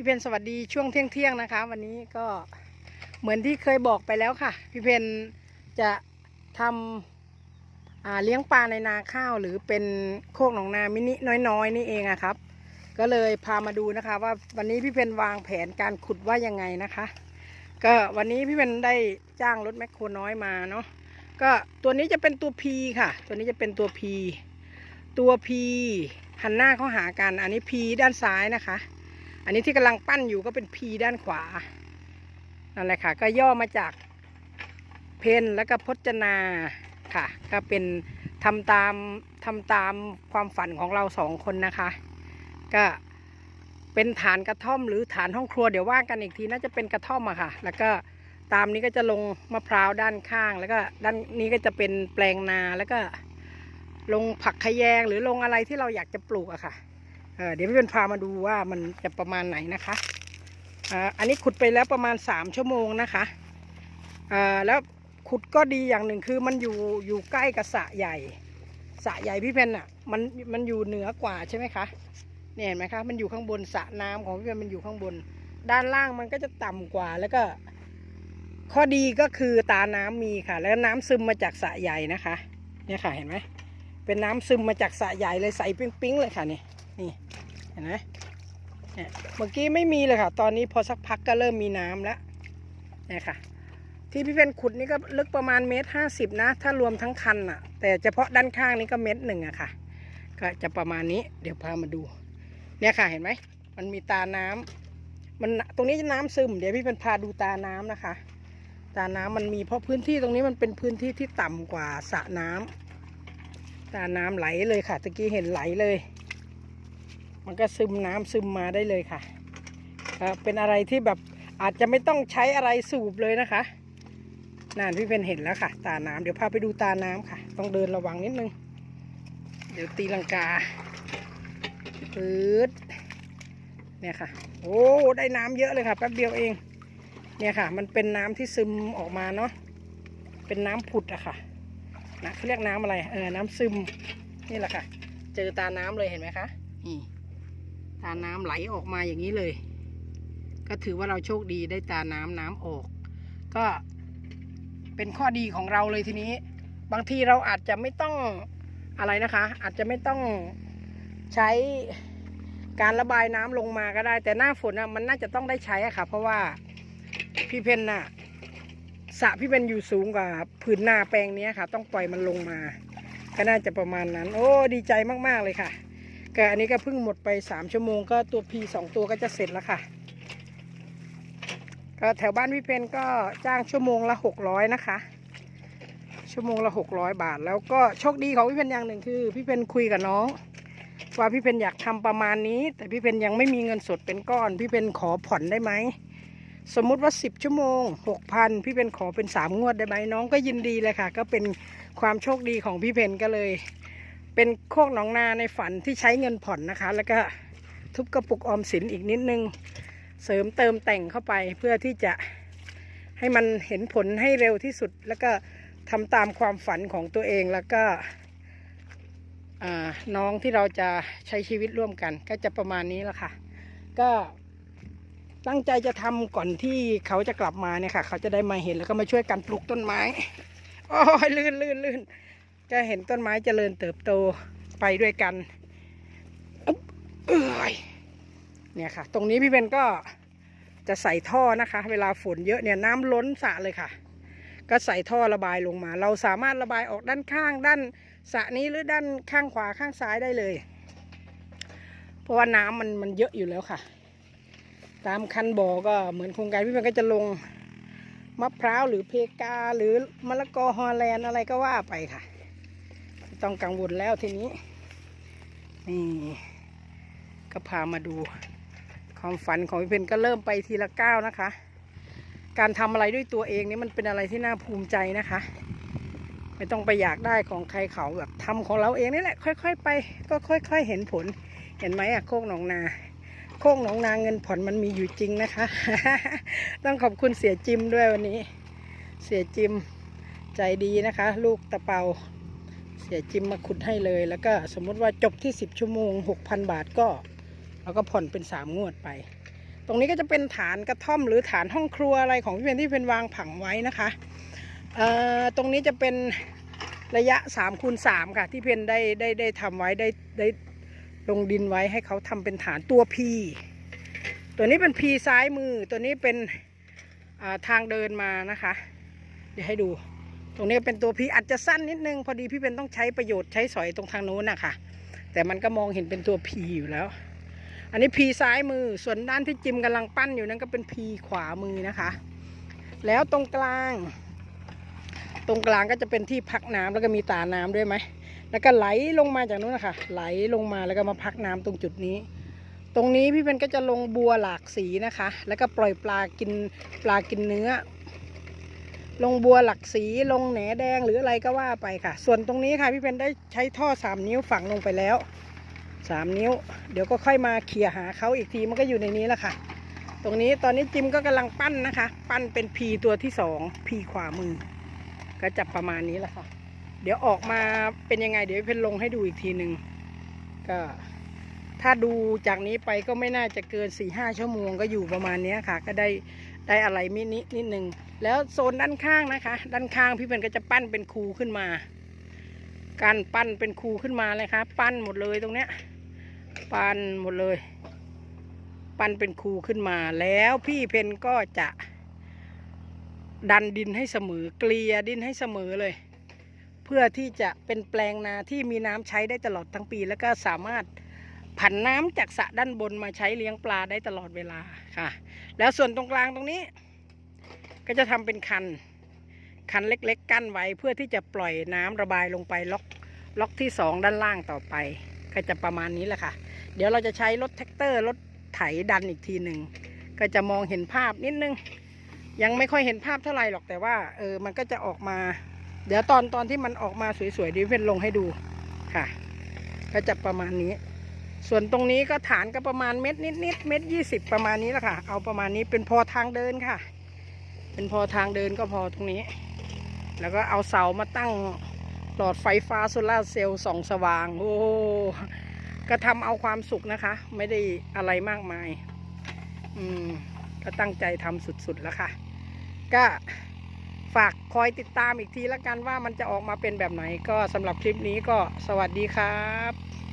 พี่เพนสวัสดีช่วงเที่ยงเที่ยงๆนะคะ วันนี้ก็เหมือนที่เคยบอกไปแล้วค่ะ พี่เพนจะทำเลี้ยงปลาในนาข้าวหรือเป็นโคกหนองนามินิน้อยๆ นี่เองอะครับ ก็เลยพามาดูนะคะ ว่าวันนี้พี่เพนวางแผนการขุดว่ายังไงนะคะ ก็วันนี้พี่เพนได้จ้างรถแมคโครน้อยมาเนาะก็ตัวนี้จะเป็นตัว P ค่ะ ตัวนี้จะเป็นตัว P ตัว P หันหน้าเข้าหากัน อันนี้ P ด้านซ้ายนะคะ อันนี้ที่กำลังปั้นอยู่ก็เป็น P ด้านขวา นั่นแหละค่ะ ก็ย่อมาจากเพนแล้วก็พจนาค่ะ ก็เป็นทำตามทำตามความฝันของเราสองคนนะคะ ก็เป็นฐานกระท่อมหรือฐานห้องครัวเดี๋ยวว่ากันอีกทีน่าจะเป็นกระท่อมอะค่ะ แล้วก็ตามนี้ก็จะลงมะพร้าวด้านข้าง แล้วก็ด้านนี้ก็จะเป็นแปลงนาแล้วก็ลงผักขะแยงหรือลงอะไรที่เราอยากจะปลูกอะค่ะ เดี๋ยวพี่เป็นพามาดูว่ามันจะประมาณไหนนะคะอันนี้ขุดไปแล้วประมาณสามชั่วโมงนะคะแล้วขุดก็ดีอย่างหนึ่งคือมันอยู่อยู่ใกล้กับสระใหญ่สระใหญ่พี่เพนอะมันมันอยู่เหนือกว่าใช่ไหมคะเนี่ยเห็นไหมคะมันอยู่ข้างบนสระน้ำของพี่เพนมันอยู่ข้างบน ด้านล่างมันก็จะต่ำกว่าแล้วก็ ข้อดีก็คือตาน้ำมีค่ะ แล้วน้ำซึมมาจากสระใหญ่นะคะ เนี่ยค่ะเห็นไหมเป็นน้ำซึมมาจากสระใหญ่เลยใสปิ๊งๆเลยค่ะนี่นี่ ห็นไหมเนี่ยเมื่อกี้ไม่มีเลยค่ะ ตอนนี้พอสักพักก็เริ่มมีน้ำแล้วเนี่ยค่ะ ที่พี่เป็นขุดนี่ก็ลึกประมาณเมตรห้าสิบนะ ถ้ารวมทั้งคันอะ แต่เฉพาะด้านข้างนี่ก็เมตรหนึ่งอะค่ะ ก็จะประมาณนี้ เดี๋ยวพามาดู เนี่ยค่ะเห็นไหม มันมีตาน้ำมันตรงนี้จะน้ำซึม เดี๋ยวพี่เป็นพาดูตาน้ำนะคะ ตาน้ำมันมีเพราะพื้นที่ตรงนี้มันเป็นพื้นที่ที่ต่ำกว่าสระน้ำตาน้ำไหลเลยค่ะตะกี้เห็นไหลเลย มันก็ซึมน้ำซึมมาได้เลยค่ะ เป็นอะไรที่แบบอาจจะไม่ต้องใช้อะไรสูบเลยนะคะนั่นพี่เป็นเห็นแล้วค่ะ ตาน้ำเดี๋ยวพาไปดูตาน้ำค่ะ ต้องเดินระวังนิดนึง เดี๋ยวตีลังกาปืดเนี่ยค่ะ โอ้ได้น้ำเยอะเลยค่ะแป๊บเดียวเอง เนี่ยค่ะ มันเป็นน้ำที่ซึมออกมาเนาะเป็นน้ำผุดอะค่ะนะเขาเรียกน้ำอะไรเออน้ำซึมนี่แหละค่ะ เจอตาน้ำเลยเห็นไหมคะนี่ ตาน้ำไหลออกมาอย่างนี้เลย ก็ถือว่าเราโชคดีได้ตาน้ำน้ำออก ก็เป็นข้อดีของเราเลยทีนี้ บางทีเราอาจจะไม่ต้องอะไรนะคะ อาจจะไม่ต้องใช้การระบายน้ำลงมาก็ได้ แต่หน้าฝนน่ะมันน่าจะต้องได้ใช้อะค่ะ เพราะว่าพี่เพนน่ะสระพี่เพนอยู่สูงกว่าผืนหน้าแปลงเนี้ยค่ะ ต้องปล่อยมันลงมา ก็น่าจะประมาณนั้น โอ้ดีใจมากๆเลยค่ะ ก็อันนี้ก็เพิ่งหมดไปสามชั่วโมงก็ตัว P สองตัวก็จะเสร็จแล้วค่ะ ก็แถวบ้านพี่เพนก็จ้างชั่วโมงละหกร้อยนะคะ ชั่วโมงละหกร้อยบาท แล้วก็โชคดีของพี่เพนอย่างหนึ่งคือ พี่เพนคุยกับน้อง ว่าพี่เพนอยากทำประมาณนี้ แต่พี่เพนยังไม่มีเงินสดเป็นก้อน พี่เพนขอผ่อนได้ไหมสมมุติว่าสิบชั่วโมงหกพันพี่เพนขอเป็นสามงวดได้ไหมน้องก็ยินดีเลยค่ะ ก็เป็นความโชคดีของพี่เพนก็เลย เป็นโคกหนองนาในฝันที่ใช้เงินผ่อนนะคะ แล้วก็ทุบกระปุกออมสินอีกนิดนึง เสริมเติมแต่งเข้าไปเพื่อที่จะให้มันเห็นผลให้เร็วที่สุด แล้วก็ทำตามความฝันของตัวเองแล้วก็น้องที่เราจะใช้ชีวิตร่วมกัน ก็จะประมาณนี้แหละค่ะ ก็ตั้งใจจะทำก่อนที่เขาจะกลับมาเนี่ยค่ะ เขาจะได้มาเห็นแล้วก็มาช่วยกันปลูกต้นไม้โอ้ยลื่นลื่นลื่น จะเห็นต้นไม้เจริญเติบโตไปด้วยกันอึ๊บเอ้ยเนี่ยค่ะ ตรงนี้พี่เบนก็จะใส่ท่อนะคะ เวลาฝนเยอะเนี่ยน้ำล้นสระเลยค่ะ ก็ใส่ท่อระบายลงมา เราสามารถระบายออกด้านข้าง ด้านสระนี้หรือด้านข้างขวาข้างซ้ายได้เลย เพราะว่าน้ำมันมันเยอะอยู่แล้วค่ะ ตามคันบ่อก็เหมือนโครงการพี่เบนก็จะลงมะพร้าวหรือเพกาหรือมะละกอฮอลแลนด์อะไรก็ว่าไปค่ะ ต้องกังวลแล้วทีนี้ นี่ ก็พามาดู ความฝันของพี่เพนก็เริ่มไปทีละก้าวนะคะ การทำอะไรด้วยตัวเองนี่มันเป็นอะไรที่น่าภูมิใจนะคะ ไม่ต้องไปอยากได้ของใครเขาแบบทำของเราเองนี่แหละ ค่อย ๆ ไป ก็ค่อย ๆ เห็นผล เห็นไหมอะโคกหนองนาโคกหนองนาเงินผ่อนมันมีอยู่จริงนะคะ ต้องขอบคุณเสียจิมด้วยวันนี้ เสียจิมใจดีนะคะ ลูกตะเปา เสียจิมมาขุดให้เลย แล้วก็สมมติว่าจบที่ 10 ชั่วโมง 6,000 บาทก็เราก็ผ่อนเป็น 3 งวดไป ตรงนี้ก็จะเป็นฐานกระท่อมหรือฐานห้องครัวอะไรของพี่เพนที่เป็นวางผังไว้นะคะอ่อตรงนี้จะเป็นระยะ3คูณ3ค่ะ ที่เพนได้ได้ได้ทำไว้ได้ได้ลงดินไว้ให้เขาทำเป็นฐานตัว P ตัวนี้เป็น P ซ้ายมือ ตัวนี้เป็นทางเดินมานะคะ เดี๋ยวให้ดู ตรงนี้เป็นตัว P อาจจะสั้นนิดนึง พอดีพี่เป็นต้องใช้ประโยชน์ใช้สอยตรงทางโน้นนะคะแต่มันก็มองเห็นเป็นตัว P อยู่แล้ว อันนี้ P ซ้ายมือส่วนด้านที่จิมกำลังปั้นอยู่นั่นก็เป็น P ขวามือนะคะ แล้วตรงกลาง ตรงกลางก็จะเป็นที่พักน้ำแล้วก็มีตาน้ำด้วยไหมแล้วก็ไหลลงมาจากนู้นนะคะไหลลงมาแล้วก็มาพักน้ำตรงจุดนี้ ตรงนี้พี่เป็นก็จะลงบัวหลากสีนะคะ แล้วก็ปล่อยปลากินปลากินเนื้อ ลงบัวหลักสีลงแหนแดงหรืออะไรก็ว่าไปค่ะ ส่วนตรงนี้ค่ะพี่เป็นได้ใช้ท่อสามนิ้วฝังลงไปแล้วสามนิ้ว เดี๋ยวก็ค่อยมาเขี่ยหาเขาอีกทีมันก็อยู่ในนี้แหละค่ะ ตรงนี้ตอนนี้จิมก็กำลังปั้นนะคะ ปั้นเป็นพีตัวที่สองพีขวามือ ก็จะประมาณนี้แหละค่ะ เดี๋ยวออกมาเป็นยังไงเดี๋ยวเพนลงให้ดูอีกทีหนึ่งก็ ถ้าดูจากนี้ไปก็ไม่น่าจะเกินสี่ห้าชั่วโมงก็อยู่ประมาณนี้ค่ะ ก็ได้ได้อะไรมินินิดนึงแล้วโซนด้านข้างนะคะ ด้านข้างพี่เป็นก็จะปั้นเป็นคูขึ้นมา การปั้นเป็นคูขึ้นมาเลยค่ะปั้นหมดเลยตรงเนี้ย ปั้นหมดเลย ปั้นเป็นคูขึ้นมา แล้วพี่เพนก็จะดันดินให้เสมอเกลียดินให้เสมอเลย เพื่อที่จะเป็นแปลงนาที่มีน้ำใช้ได้ตลอดทั้งปี แล้วก็สามารถ ผันน้ำจากสระด้านบนมาใช้เลี้ยงปลาได้ตลอดเวลาค่ะ แล้วส่วนตรงกลางตรงนี้ ก็จะทำเป็นคัน คันเล็กๆกั้นไว้เพื่อที่จะปล่อยน้ำระบายลงไปล็อกล็อกที่สองด้านล่างต่อไป ก็จะประมาณนี้แหละค่ะ เดี๋ยวเราจะใช้รถแท็กเตอร์รถไถดันอีกทีหนึ่งก็จะมองเห็นภาพนิดนึง ยังไม่ค่อยเห็นภาพเท่าไหร่หรอกแต่ว่าเออมันก็จะออกมา เดี๋ยวตอนตอนที่มันออกมาสวยๆดิเวนลงให้ดูค่ะ ก็จะประมาณนี้ ส่วนตรงนี้ก็ฐานก็ประมาณเม็ดนิดๆเม็ดยี่สิบประมาณนี้แหละค่ะ เอาประมาณนี้เป็นพอทางเดินค่ะ เป็นพอทางเดินก็พอตรงนี้ แล้วก็เอาเสามาตั้งหลอดไฟฟ้าโซลาเซลล์ส่องสว่าง โอ้ก็ทำเอาความสุขนะคะ ไม่ได้อะไรมากมาย อืม ก็ตั้งใจทำสุดๆแล้วค่ะ ก็ฝากคอยติดตามอีกทีล้วกันว่ามันจะออกมาเป็นแบบไหนก็สำหรับคลิปนี้ก็สวัสดีครับ